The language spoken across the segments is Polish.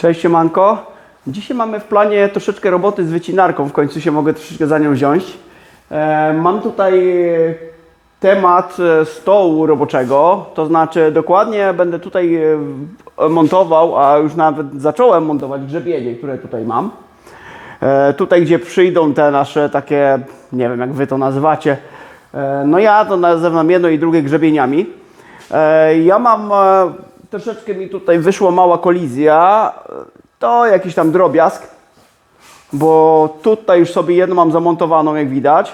Cześć Siemanko. Dzisiaj mamy w planie troszeczkę roboty z wycinarką. W końcu się mogę troszeczkę za nią wziąć. E, mam tutaj temat e, stołu roboczego. To znaczy dokładnie będę tutaj e, montował, a już nawet zacząłem montować grzebienie, które tutaj mam. Tutaj, gdzie przyjdą te nasze takie, nie wiem jak wy to nazywacie, no ja to nazywam jedno i drugie grzebieniami. Ja mam, troszeczkę mi tutaj wyszła mała kolizja, to jakiś tam drobiazg, bo tutaj już sobie jedną mam zamontowaną, jak widać.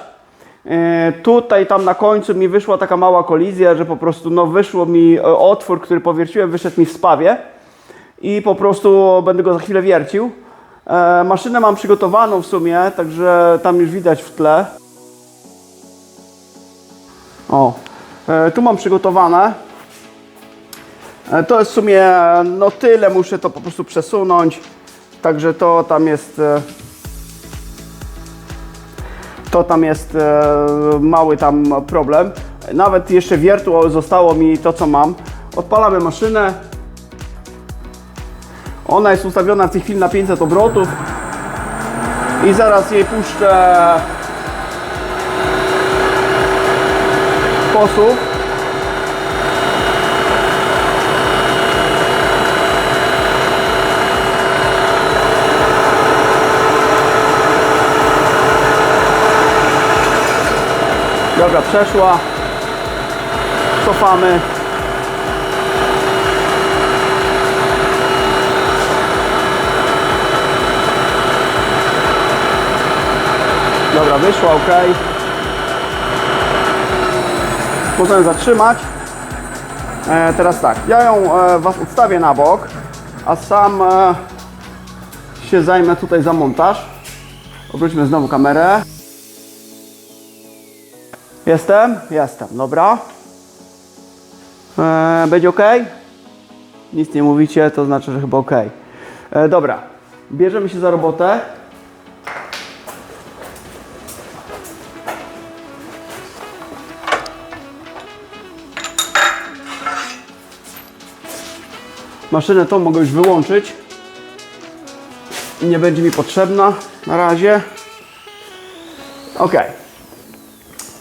E, Tutaj tam na końcu mi wyszła taka mała kolizja, że po prostu no wyszło mi e, otwór, który powierciłem, wyszedł mi w spawie i po prostu będę go za chwilę wiercił. E, maszynę mam przygotowaną w sumie, także tam już widać w tle. O, e, tu mam przygotowane. E, to jest w sumie e, no tyle, muszę to po prostu przesunąć. Także to tam jest. E, to tam jest mały tam problem. Nawet jeszcze wiertło zostało mi to co mam. Odpalamy maszynę. Ona jest ustawiona w tej chwili na 500 obrotów. I zaraz jej puszczę sposób. Dobra, przeszła. Cofamy. Dobra, wyszła, ok. Możemy zatrzymać. E, teraz tak, ja ją e, Was ustawię na bok, a sam e, się zajmę tutaj za montaż. Obróćmy znowu kamerę. Jestem? Jestem, dobra. E, będzie ok? Nic nie mówicie, to znaczy, że chyba ok. E, dobra, bierzemy się za robotę. Maszynę tą mogę już wyłączyć. Nie będzie mi potrzebna na razie. Ok.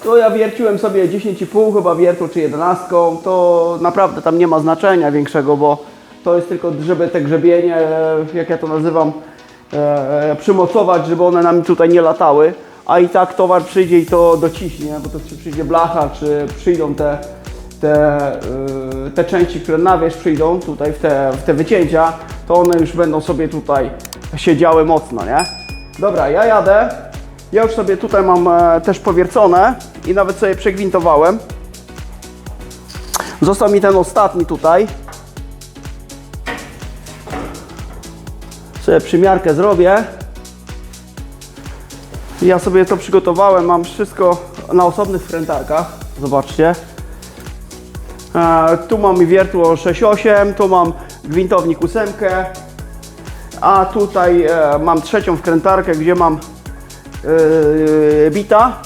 To ja wierciłem sobie 10,5 chyba wiertło czy 11. To naprawdę tam nie ma znaczenia większego, bo to jest tylko, żeby te grzebienie, e, jak ja to nazywam, e, przymocować, żeby one nam tutaj nie latały. A i tak towar przyjdzie i to dociśnie, bo to czy przyjdzie blacha, czy przyjdą te, te, te części, które na wierzch przyjdą tutaj w te, w te wycięcia, to one już będą sobie tutaj siedziały mocno, nie? Dobra, ja jadę. Ja już sobie tutaj mam e, też powiercone i nawet sobie przegwintowałem. Został mi ten ostatni tutaj. Sobie przymiarkę zrobię. Ja sobie to przygotowałem, mam wszystko na osobnych frętarkach. Zobaczcie. E, tu mam wiertło 6.8, tu mam gwintownik 8, a tutaj e, mam trzecią wkrętarkę, gdzie mam e, bita.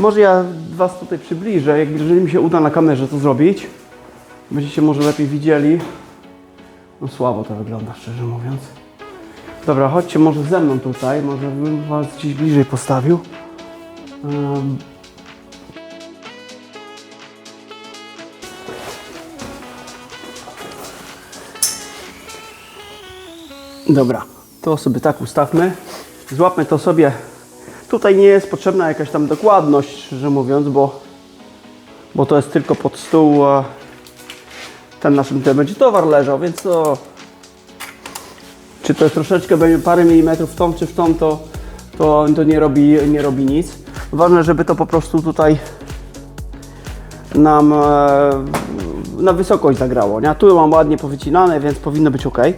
Może ja Was tutaj przybliżę, jak- jeżeli mi się uda na kamerze to zrobić. Będziecie może lepiej widzieli. No słabo to wygląda, szczerze mówiąc. Dobra, chodźcie może ze mną tutaj, może bym Was gdzieś bliżej postawił. Em. Dobra, to sobie tak ustawmy. Złapmy to sobie. Tutaj nie jest potrzebna jakaś tam dokładność, szczerze mówiąc, bo, bo to jest tylko pod stół. Ten naszym tutaj będzie towar leżał, więc to. Czy to jest troszeczkę będzie parę milimetrów w tą czy w tą, to, to, to nie, robi, nie robi nic. Ważne, żeby to po prostu tutaj nam e, na wysokość zagrało. Nie? Tu mam ładnie powycinane, więc powinno być ok. E,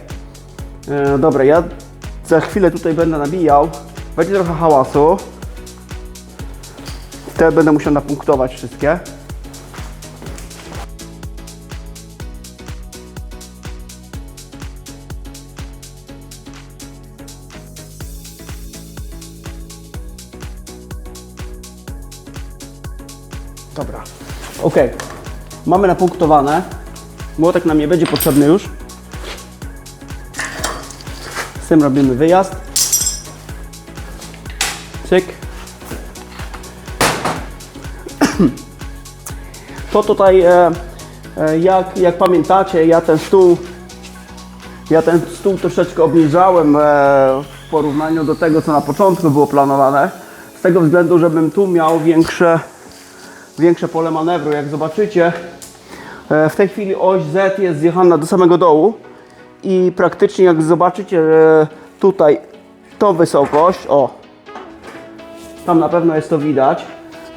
dobra, ja za chwilę tutaj będę nabijał. Będzie trochę hałasu. Te będę musiał napunktować wszystkie. Dobra. Ok. Mamy napunktowane. Młotek nam nie będzie potrzebny już. Z tym robimy wyjazd. Cyk. To tutaj, e, e, jak, jak pamiętacie, ja ten stół, ja ten stół troszeczkę obniżałem e, w porównaniu do tego, co na początku było planowane. Z tego względu, żebym tu miał większe, większe pole manewru. Jak zobaczycie, e, w tej chwili oś Z jest zjechana do samego dołu i praktycznie jak zobaczycie e, tutaj tą wysokość, o, tam na pewno jest to widać.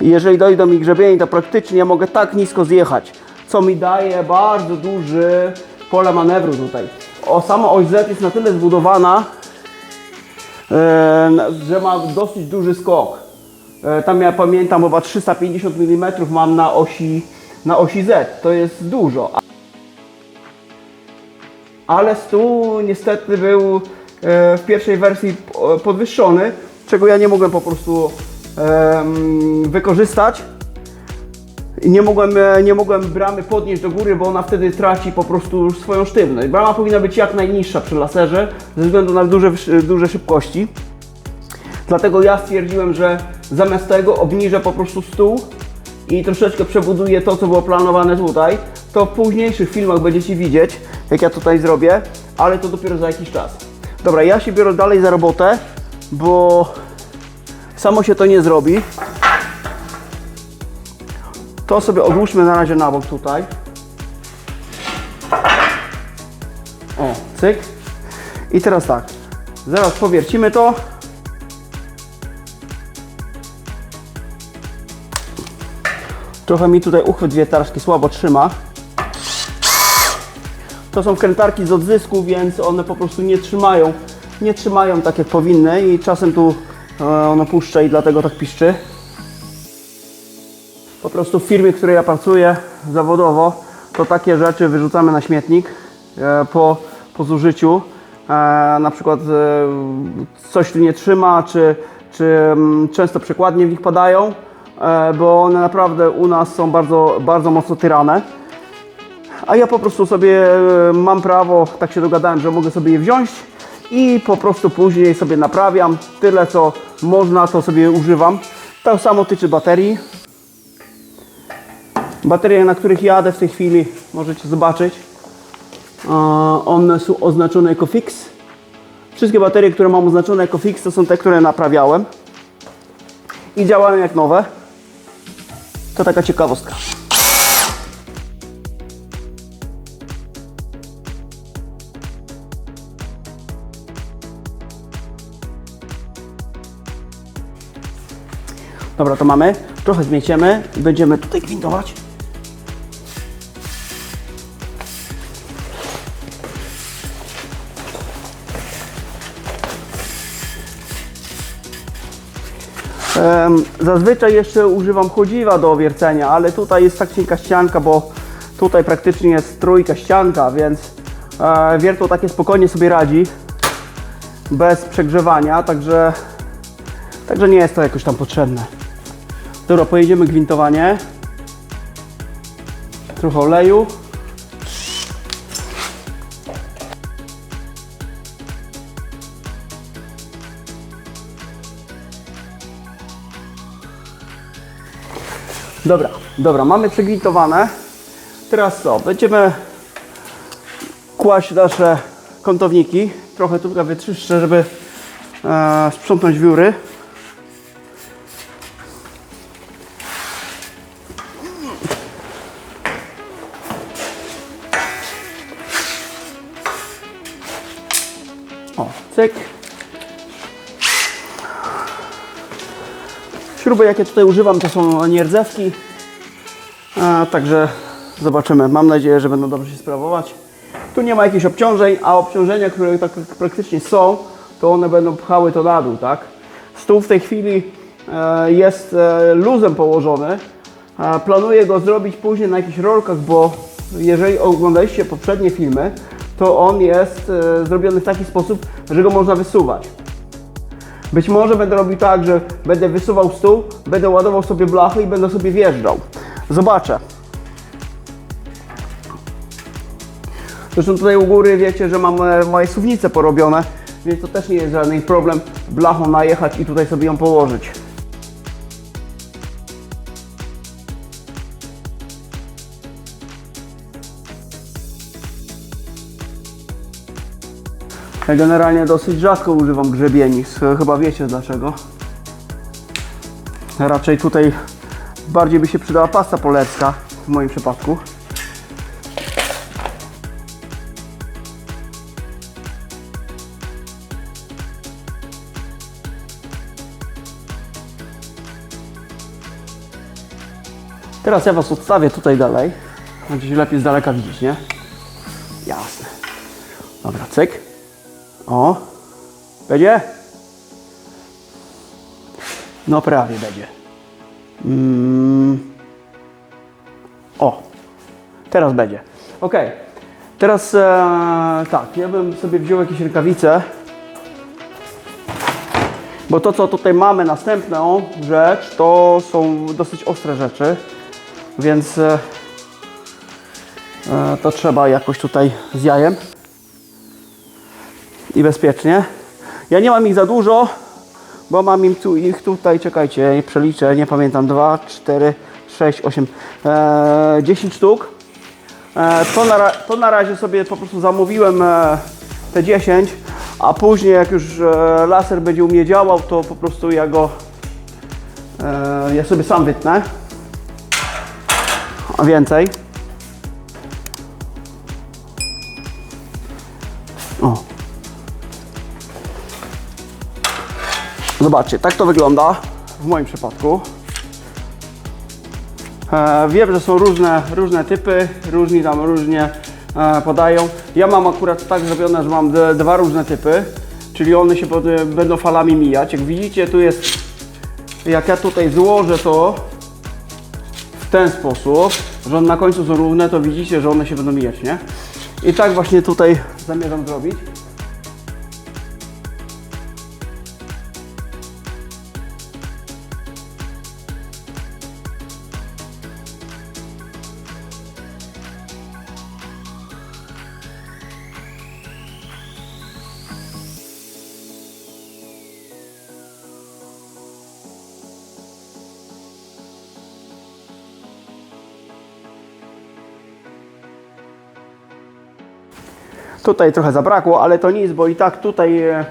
Jeżeli dojdą mi grzebienie, to praktycznie mogę tak nisko zjechać, co mi daje bardzo duży pole manewru tutaj. O, sama oś Z jest na tyle zbudowana, e, że ma dosyć duży skok. E, Tam ja pamiętam chyba 350 mm mam na osi, na osi Z, to jest dużo. Ale stół niestety był e, w pierwszej wersji podwyższony, czego ja nie mogłem po prostu wykorzystać. Nie mogłem, e, nie mogłem bramy podnieść do góry, bo ona wtedy traci po prostu swoją sztywność. Brama powinna być jak najniższa przy laserze, ze względu na duże, duże szybkości. Dlatego ja stwierdziłem, że zamiast tego obniżę po prostu stół i troszeczkę przebuduję to, co było planowane tutaj. To w późniejszych filmach będziecie widzieć, jak ja tutaj zrobię, ale to dopiero za jakiś czas. Dobra, ja się biorę dalej za robotę, bo samo się to nie zrobi. To sobie odłóżmy na razie na bok tutaj. O, cyk. I teraz tak, zaraz powiercimy to. Trochę mi tutaj uchwyt wiertarski słabo trzyma. To są wkrętarki z odzysku, więc one po prostu nie trzymają, nie trzymają tak jak powinny i czasem tu e, ono puszcza i dlatego tak piszczy. Po prostu w firmie, w której ja pracuję zawodowo, to takie rzeczy wyrzucamy na śmietnik e, po, po zużyciu. E, na przykład coś tu nie trzyma, czy, czy mm, często przekładnie w nich padają, bo one naprawdę u nas są bardzo, bardzo mocno tyrane. A ja po prostu sobie e, mam prawo, tak się dogadałem, że mogę sobie je wziąć i po prostu później sobie naprawiam. Tyle co można, to sobie używam. To samo tyczy baterii. Baterie, na których jadę w tej chwili, możecie zobaczyć. E, One są oznaczone jako fix. Wszystkie baterie, które mam oznaczone jako fix, to są te, które naprawiałem. I działają jak nowe. To taka ciekawostka. Dobra, to mamy. Trochę zmieciemy i będziemy tutaj gwintować. Zazwyczaj jeszcze używam chodziwa do wiercenia, ale tutaj jest tak cienka ścianka, bo tutaj praktycznie jest trójka ścianka, więc e, wiertło takie spokojnie sobie radzi bez przegrzewania, także, także nie jest to jakoś tam potrzebne. Dobra, pojedziemy gwintowanie. Trochę oleju. Dobra, dobra, mamy przegwintowane. Teraz co? Będziemy kłaść nasze kątowniki. Trochę tutaj wyczyszczę, żeby e, sprzątnąć wióry. O, cyk. Śruby, jakie tutaj używam, to są nierdzewki. A, także zobaczymy. Mam nadzieję, że będą dobrze się sprawować. Tu nie ma jakichś obciążeń, a obciążenia, które tak praktycznie są, to one będą pchały to na dół, tak? Stół w tej chwili e, jest e, luzem położony. E, Planuję go zrobić później na jakichś rolkach, bo jeżeli oglądaliście poprzednie filmy, to on jest e, zrobiony w taki sposób, że go można wysuwać. Być może będę robił tak, że będę wysuwał stół, będę ładował sobie blachy i będę sobie wjeżdżał. Zobaczę. Zresztą tutaj u góry wiecie, że mam e, moje suwnice porobione, więc to też nie jest żaden problem blachą najechać i tutaj sobie ją położyć. Ja generalnie dosyć rzadko używam grzebienic, chyba wiecie dlaczego. Raczej tutaj bardziej by się przydała pasta polecka w moim przypadku. Teraz ja Was odstawię tutaj dalej. Będzie lepiej z daleka widzieć, nie? Jasne. Dobra, cyk. O. Będzie? No prawie będzie. Mm. O. Teraz będzie. Ok. Teraz e, tak, ja bym sobie wziął jakieś rękawice. Bo to, co tutaj mamy, następną rzecz, to są dosyć ostre rzeczy. Więc e, e, to trzeba jakoś tutaj z jajem i bezpiecznie. Ja nie mam ich za dużo, bo mam im tu, ich tutaj, czekajcie, przeliczę, nie pamiętam, 2, 4, 6, 8, e, 10 sztuk. E, to, na, to na razie sobie po prostu zamówiłem e, te 10, a później jak już e, laser będzie u mnie działał, to po prostu ja go, e, ja sobie sam wytnę. A więcej. Zobaczcie, tak to wygląda w moim przypadku. E, wiem, że są różne, różne typy, różni tam różnie e, podają. Ja mam akurat tak zrobione, że mam dwa różne typy, czyli one się pod, będą falami mijać. Jak widzicie, tu jest, jak ja tutaj złożę to w ten sposób, że one na końcu są równe, to widzicie, że one się będą mijać, nie? I tak właśnie tutaj zamierzam zrobić. Tutaj trochę zabrakło, ale to nic, bo i tak tutaj e,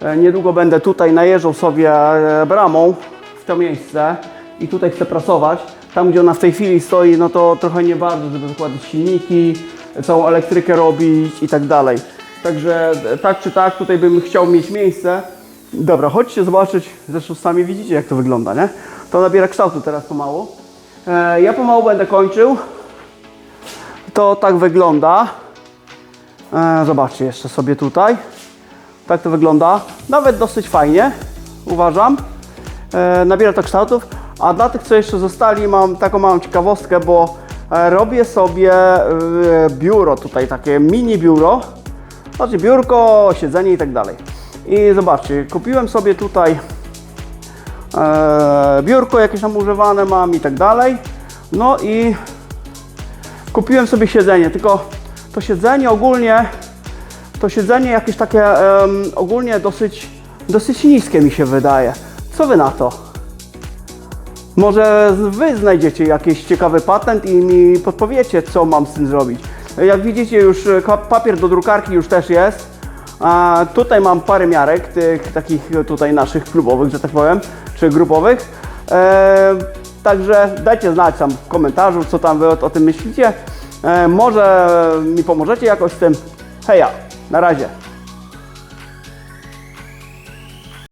e, niedługo będę tutaj najeżdżał sobie e, bramą w to miejsce i tutaj chcę prasować. Tam, gdzie ona w tej chwili stoi, no to trochę nie bardzo, żeby wykładać silniki, całą elektrykę robić i tak dalej. Także tak czy tak, tutaj bym chciał mieć miejsce. Dobra, chodźcie zobaczyć, zresztą sami widzicie jak to wygląda, nie? To nabiera kształtu teraz pomału. E, ja pomału będę kończył. To tak wygląda. E, zobaczcie jeszcze sobie tutaj. Tak to wygląda. Nawet dosyć fajnie, uważam. E, nabiera to kształtów. A dla tych, co jeszcze zostali, mam taką małą ciekawostkę, bo e, robię sobie e, biuro tutaj, takie mini biuro. Znaczy biurko, siedzenie i tak dalej. I zobaczcie, kupiłem sobie tutaj e, biurko jakieś tam używane mam i tak dalej. No i kupiłem sobie siedzenie, tylko to siedzenie ogólnie, to siedzenie jakieś takie em, ogólnie dosyć, dosyć niskie mi się wydaje. Co wy na to? Może wy znajdziecie jakiś ciekawy patent i mi podpowiecie, co mam z tym zrobić. Jak widzicie, już e, papier do drukarki już też jest. A tutaj mam parę miarek, tych takich tutaj naszych klubowych, że tak powiem, czy grupowych. E, także dajcie znać tam w komentarzu, co tam wy o, o tym myślicie. E, może mi pomożecie jakoś z tym. Heja, na razie.